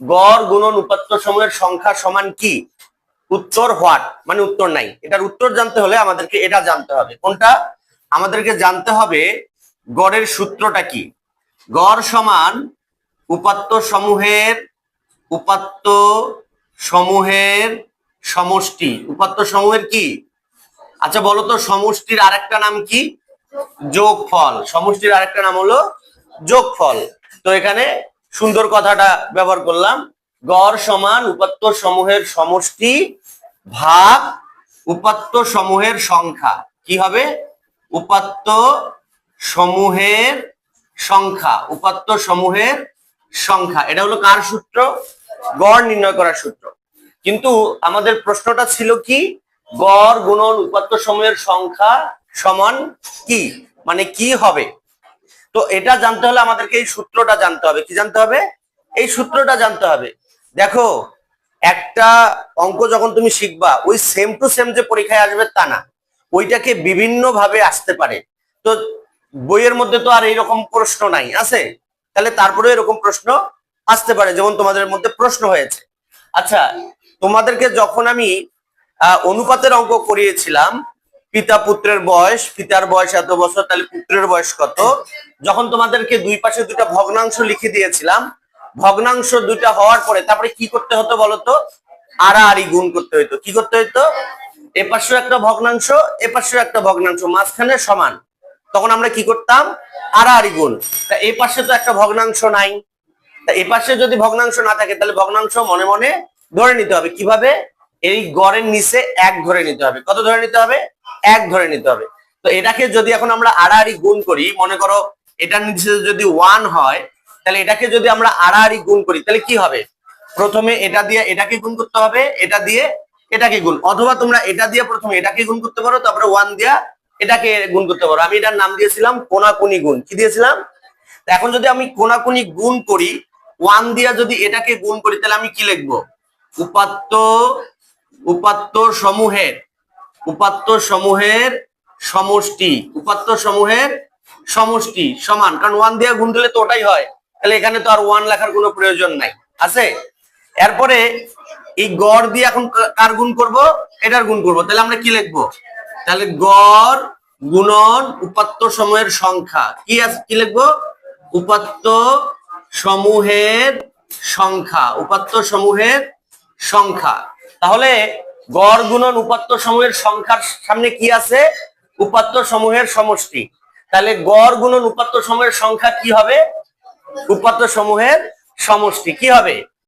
গড় গুণন উপাত্ত সমূহের সংখ্যা সমান কি? উত্তর হোয়াট? মানে উত্তর নাই। এটার উত্তর জানতে হলে আমাদেরকে এটা জানতে হবে। কোনটা? আমাদেরকে জানতে হবে গড়ের সূত্রটা কি? গড় সমান উপাত্ত সমূহের উপাত্ত সমূহের সমষ্টি। উপাত্ত সমূহের কি? আচ্ছা বলো তো, সমষ্টির আরেকটা নাম কি? যোগফল। সমষ্টির আরেকটা নাম হলো যোগফল। তো এখানে সুন্দর কথাটা ব্যবহার করলাম। গড় সমান উপাত্ত সমূহের সমষ্টি ভাগ উপাত্ত সমূহের সংখ্যা। কি হবে? উপাত্ত সমূহের সংখ্যা, উপাত্ত সমূহের সংখ্যা। এটা হলো কার সূত্র? গড় নির্ণয় করার সূত্র। কিন্তু আমাদের প্রশ্নটা ছিল কি? গড় গুণন উপাত্ত সমূহের সংখ্যা সমান কি? মানে কি হবে? তো এটা জানতে হলে আমাদেরকে এই সূত্রটা জানতে হবে। কি জানতে হবে? এই সূত্রটা জানতে হবে। দেখো, একটা অঙ্ক যখন তুমি শিখবা, ওই সেম টু সেম যে পরীক্ষায় আসবে তা না। ওইটাকে বিভিন্ন ভাবে আসতে পারে। তো বইয়ের মধ্যে তো আর এইরকম প্রশ্ন নাই, আছে? তাহলে তারপরে এরকম প্রশ্ন আসতে পারে, যেমন তোমাদের মধ্যে প্রশ্ন হয়েছে। আচ্ছা তোমাদেরকে যখন আমি অনুপাতের অঙ্ক করিয়েছিলাম পিতা পুত্রের বয়স, পিতার বয়স এত বছর, তাহলে পুত্রের বয়স কত? যখন তোমাদেরকে দুই পাশে দুটা ভগ্নাংশ লিখে দিয়েছিলাম, ভগ্নাংশ দুইটা হওয়ার পরে তারপরে কি করতে হতো বলতো? আড়াআড়ি গুণ করতে হইতো। কি করতে হইতো? এ পাশেও একটা ভগ্নাংশ, এ পাশেও একটা ভগ্নাংশ, মাঝখানে সমান। তখন আমরা কি করতাম? আড়াআড়ি গুণ। তা এ পাশে তো একটা ভগ্নাংশ নাই। তা এ পাশে যদি ভগ্নাংশ না থাকে, তাহলে ভগ্নাংশ মনে মনে ধরে নিতে হবে। কীভাবে? এই গড়ের নিচে এক ধরে নিতে হবে। কত ধরে নিতে হবে? এক ধরে নিতে হবে। তো এটাকে যদি এখন আমরা আড়াআড়ি গুণ করি, মনে করো এটার নিচে যদি ওয়ান হয়, তাহলে এটাকে যদি আমরা আড়াআড়ি গুণ করি, তাহলে কি হবে? প্রথমে এটা দিয়ে এটাকে গুণ করতে হবে, এটা দিয়ে এটাকে গুণ। অথবা তোমরা এটা দিয়ে প্রথমে এটাকে গুণ করতে পারো, তারপরে ওয়ান দিয়া এটাকে গুণ করতে পারো। আমি এটার নাম দিয়েছিলাম কোনাকুনি গুণ। কি দিয়েছিলাম? এখন যদি আমি কোনাকুনি গুণ করি ওয়ান দিয়া যদি এটাকে গুণ করি, তাহলে আমি কি লিখব? উপাত্ত উপাত্ত সমূহের। উপাত্ত সমূহের সমষ্টি উপাত্ত সমূহের সমষ্টি সমান। কারণ ওয়ান দিয়ে গুণ দিলে তো ওটাই হয়। তাহলে এখানে তো আর ওয়ান লেখার কোনো প্রয়োজন নাই। আছে? এরপরে এই গড় দিয়ে এখন কার গুণ করব? এটার গুণ করব। তাহলে আমরা কি লিখব? তাহলে গড় গুণন উপাত্ত সমূহের সংখ্যা। কি আছে কি লিখব? উপাত্ত সমূহের সংখ্যা। উপাত্ত সমূহের সংখ্যা। তাহলে গড় গুণন উপাত্ত সমূহের সংখ্যার সামনে কি আছে? উপাত্ত সমূহের সমষ্টি। তাহলে গড় গুণন উপাত্ত সমূহের সংখ্যা কি হবে? উপাত্ত সমূহের সমষ্টি। কি হবে?